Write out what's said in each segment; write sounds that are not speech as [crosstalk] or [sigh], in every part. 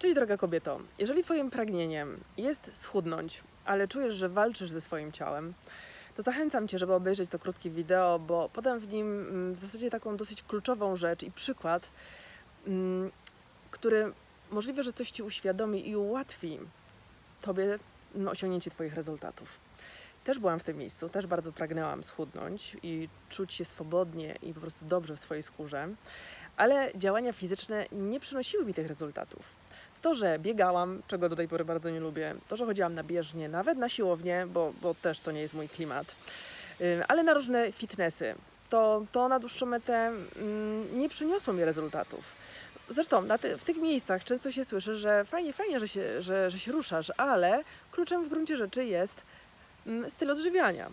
Czyli droga kobieto, jeżeli Twoim pragnieniem jest schudnąć, ale czujesz, że walczysz ze swoim ciałem, to zachęcam Cię, żeby obejrzeć to krótkie wideo, bo podam w nim mm, w zasadzie taką dosyć kluczową rzecz i przykład, mm, który możliwe, że coś Ci uświadomi i ułatwi Tobie mm, osiągnięcie Twoich rezultatów. Też byłam w tym miejscu, też bardzo pragnęłam schudnąć i czuć się swobodnie i po prostu dobrze w swojej skórze, ale działania fizyczne nie przynosiły mi tych rezultatów. To, że biegałam, czego do tej pory bardzo nie lubię, to, że chodziłam na bieżnię, nawet na siłownię, bo, bo też to nie jest mój klimat, ale na różne fitnessy, to, to na dłuższą metę mm, nie przyniosło mi rezultatów. Zresztą ty, w tych miejscach często się słyszy, że fajnie, fajnie, że się, że, że się ruszasz, ale kluczem w gruncie rzeczy jest mm, styl odżywiania.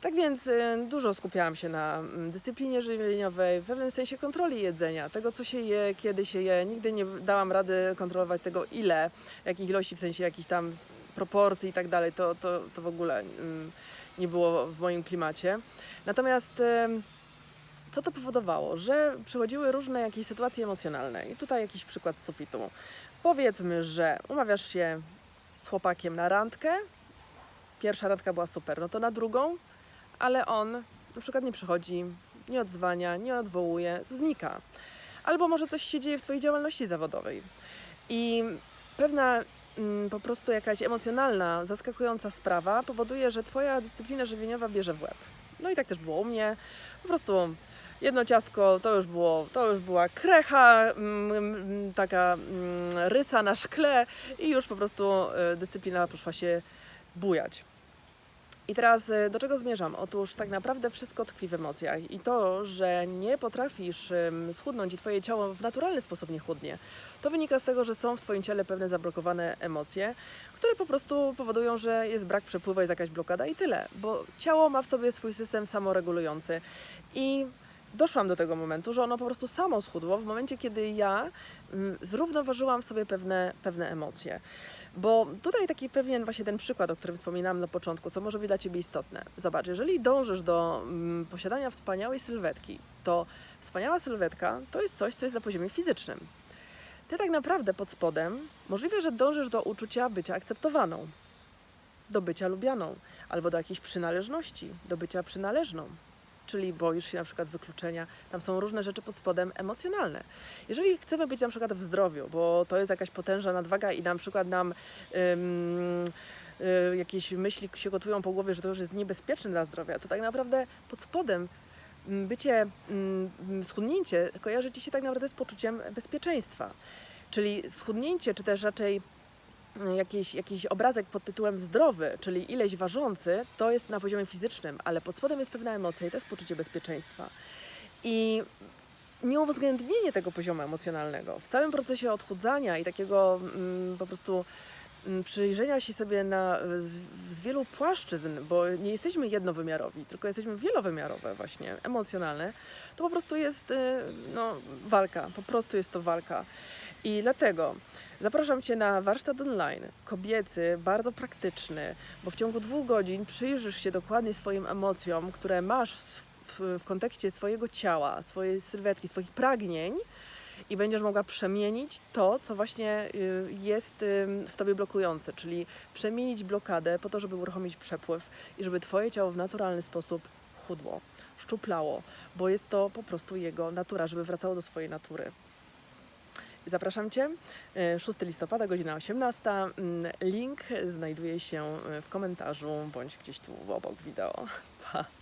Tak więc y, dużo skupiałam się na mm, dyscyplinie żywieniowej, w pewnym sensie kontroli jedzenia, tego co się je, kiedy się je. Nigdy nie dałam rady kontrolować tego ile, jakich ilości, w sensie jakichś tam proporcji i tak dalej. To, to, to w ogóle mm, nie było w moim klimacie. Natomiast co to powodowało? Że przychodziły różne jakieś sytuacje emocjonalne. I tutaj jakiś przykład z sufitu. Powiedzmy, że umawiasz się z chłopakiem na randkę, pierwsza randka była super, no to na drugą, ale on na przykład nie przychodzi, nie odzwania, nie odwołuje, znika. Albo może coś się dzieje w Twojej działalności zawodowej. I pewna mm, po prostu jakaś emocjonalna, zaskakująca sprawa powoduje, że Twoja dyscyplina żywieniowa bierze w łeb. No i tak też było u mnie. Po prostu jedno ciastko to już, było, to już była krecha, mm, mm, taka rysa na szkle i już po prostu y, dyscyplina poszła się bujać. I teraz y, do czego zmierzam? Otóż tak naprawdę wszystko tkwi w emocjach i to, że nie potrafisz schudnąć i twoje ciało w naturalny sposób nie chudnie, to wynika z tego, że są w twoim ciele pewne zablokowane emocje, które po prostu powodują, że jest brak przepływu, jest jakaś blokada i tyle, bo ciało ma w sobie swój system samoregulujący i doszłam do tego momentu, że ono po prostu samo schudło w momencie, kiedy ja mm, zrównoważyłam sobie pewne, pewne emocje. Bo tutaj taki pewien właśnie ten przykład, o którym wspominałam na początku, co może być dla Ciebie istotne. Zobacz, jeżeli dążysz do mm, posiadania wspaniałej sylwetki, to wspaniała sylwetka to jest coś, co jest na poziomie fizycznym. Ty tak naprawdę pod spodem możliwe, że dążysz do uczucia bycia akceptowaną, do bycia lubianą, albo do jakiejś przynależności, do bycia przynależną. Czyli boisz się na przykład wykluczenia. Tam są różne rzeczy pod spodem emocjonalne. Jeżeli chcemy być na przykład w zdrowiu, bo to jest jakaś potężna nadwaga i na przykład nam ym, y, jakieś myśli się gotują po głowie, że to już jest niebezpieczne dla zdrowia, to tak naprawdę pod spodem mm, bycie, mm, schudnięcie kojarzy Ci się tak naprawdę z poczuciem bezpieczeństwa. Czyli schudnięcie, czy też raczej jakiś, jakiś obrazek pod tytułem zdrowy, czyli ileś ważący, to jest na poziomie fizycznym, ale pod spodem jest pewna emocja i to jest poczucie bezpieczeństwa. I nieuwzględnienie tego poziomu emocjonalnego w całym procesie odchudzania i takiego mm, po prostu mm, przyjrzenia się sobie na, z, z wielu płaszczyzn, bo nie jesteśmy jednowymiarowi, tylko jesteśmy wielowymiarowe właśnie, emocjonalne, to po prostu jest y, no, walka, po prostu jest to walka. I dlatego zapraszam Cię na warsztat online, kobiecy, bardzo praktyczny, bo w ciągu dwóch godzin przyjrzysz się dokładnie swoim emocjom, które masz w, w, w kontekście swojego ciała, swojej sylwetki, swoich pragnień i będziesz mogła przemienić to, co właśnie y, jest w tobie blokujące, czyli przemienić blokadę po to, żeby uruchomić przepływ i żeby twoje ciało w naturalny sposób chudło, szczuplało, bo jest to po prostu jego natura, żeby wracało do swojej natury. Zapraszam Cię. y, 6 listopada, godzina 18. Mm, Link znajduje się y, w komentarzu bądź gdzieś tu obok wideo. [laughs] Pa!